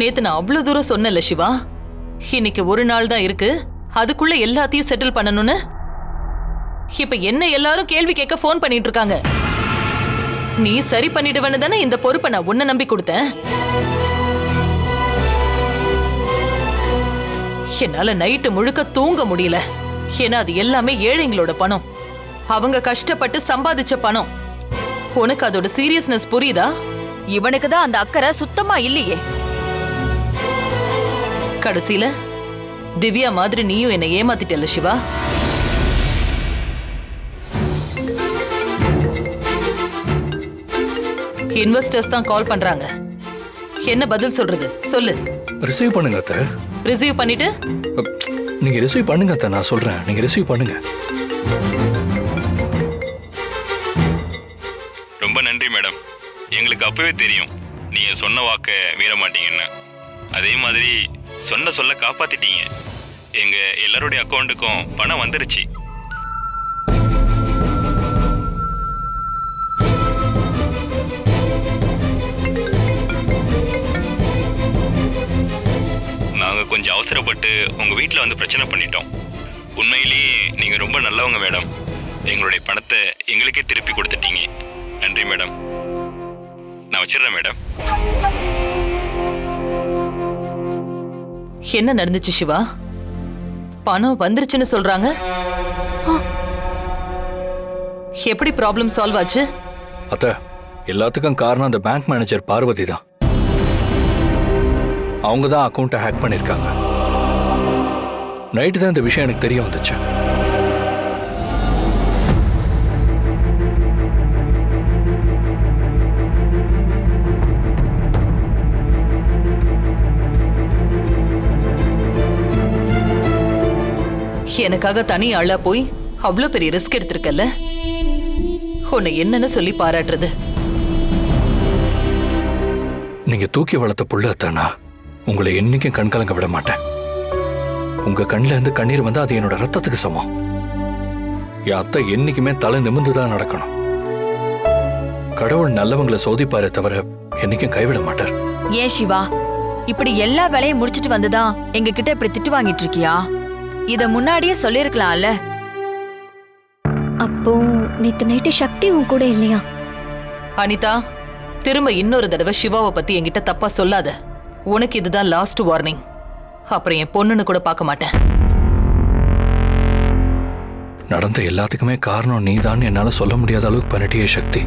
நேத்து நான் அவ்வளவு தூரம் சொன்னல சிவா. இன்னைக்கு ஒரு நாள் தான் இருக்கு. அதுக்குள்ள எல்லாத்தையும் செட்டில் பண்ணணும்னு? இப்ப என்ன எல்லாரும் கேள்வி கேட்க ஃபோன் பண்ணிட்டு இருக்காங்க. நீ சரி பண்ணிடுவேன்னு தானே இந்த பொறுப்பை நான் உன்ன நம்பி கொடுத்தேன். என்னால நைட்டு முழுக்க தூங்க முடியல. ஏன்னா அது எல்லாமே ஏழைங்களோட பணம். அவங்க கஷ்டப்பட்டு சம்பாதிச்ச பணம். உனக்கு அதோட சீரியஸ்னஸ் புரியுதா? இவனுக்கு தான் அந்த அக்கறை சுத்தமா இல்லையே. கடைசியில திவ்யா மாதிரி நீயும் என்னை ஏமாத்திட்டல சிவா? இன்வெஸ்டர்ஸ் தான் கால் பண்றாங்க. என்ன பதில் சொல்றது? சொல்லு. ரிசீவ் பண்ணுங்க அத்தை. ரிசீவ் பண்ணிட்டு? நீங்க ரிசீவ் பண்ணுங்க அத்தை. நான் சொல்றேன். நீங்க ரிசீவ் பண்ணுங்க. ரொம்ப நன்றி மேடம். எங்களுக்கு அப்பவே தெரியும். நீங்க சொன்ன வாக்க மீற மாட்டீங்கன்னு. அதே மாதிரி சொன்ன சொல்ல காப்பாத்திட்டீங்க. எங்க எல்லாருடைய அக்கௌண்ட்டுக்கும் பணம் வந்துருச்சு. நாங்க கொஞ்சம் அவசரப்பட்டு உங்க வீட்டில் வந்து பிரச்சனை பண்ணிட்டோம். உண்மையிலேயே நீங்க ரொம்ப நல்லவங்க மேடம். எங்களுடைய பணத்தை எங்களுக்கே திருப்பி கொடுத்துட்டீங்க. நன்றி மேடம். நான் வச்சிடுறேன் மேடம். என்ன நடந்துச்சு சிவா? பணம் வந்துருச்சுன்னு சொல்றாங்க? எப்படி ப்ராப்ளம் சால்வ் ஆச்சு? அத்த எல்லாத்துக்கும் காரணம் அந்த பேங்க் மேனேஜர் பார்வதி தான். அவங்க தான் அக்கௌண்ட்டை ஹேக் பண்ணியிருக்காங்க நைட்டு தான் இந்த விஷயம் எனக்கு தெரிய வந்துச்சு. எனக்காக தனி ஆளா போய் அவ்வளோ பெரிய ரிஸ்க் எடுத்திருக்கல்ல? உன்னை என்னன்னு சொல்லி பாராட்டுறது. நீங்க தூக்கி வளர்த்த புள்ள அத்தானா? உங்களை என்னைக்கும் கண் கலங்க விட மாட்டேன். உங்க கண்ணில் இருந்து கண்ணீர் வந்து அது என்னோட ரத்தத்துக்கு சமம். என் அத்தை என்னைக்குமே தலை நிமிர்ந்து தான் நடக்கணும். கடவுள் நல்லவங்களை சோதிப்பாரே தவிர என்னைக்கும் கைவிட மாட்டார். ஏன் சிவா? இப்படி எல்லா வேலையும் முடிச்சிட்டு வந்துதான் எங்க கிட்ட இப்படி திட்டு வாங்கிட்டு இருக்கியா? இத முன்னாடியே சொல்லிருக்கலாம்ல. அப்போ நேத்து நைட்டு சக்தி உன் கூட இல்லையா? அனிதா திரும்ப இன்னொரு தடவை சிவாவை பத்தி என்கிட்ட தப்பா சொல்லாத. உனக்கு இதுதான் லாஸ்ட் வார்னிங் அப்புறம் என் பொண்ணுன்னு கூட பார்க்க மாட்டேன். நடந்த எல்லாத்துக்குமே காரணம் நீதான் என்னால சொல்ல முடியாத அளவுக்கு பண்ணிட்டியே சக்தி.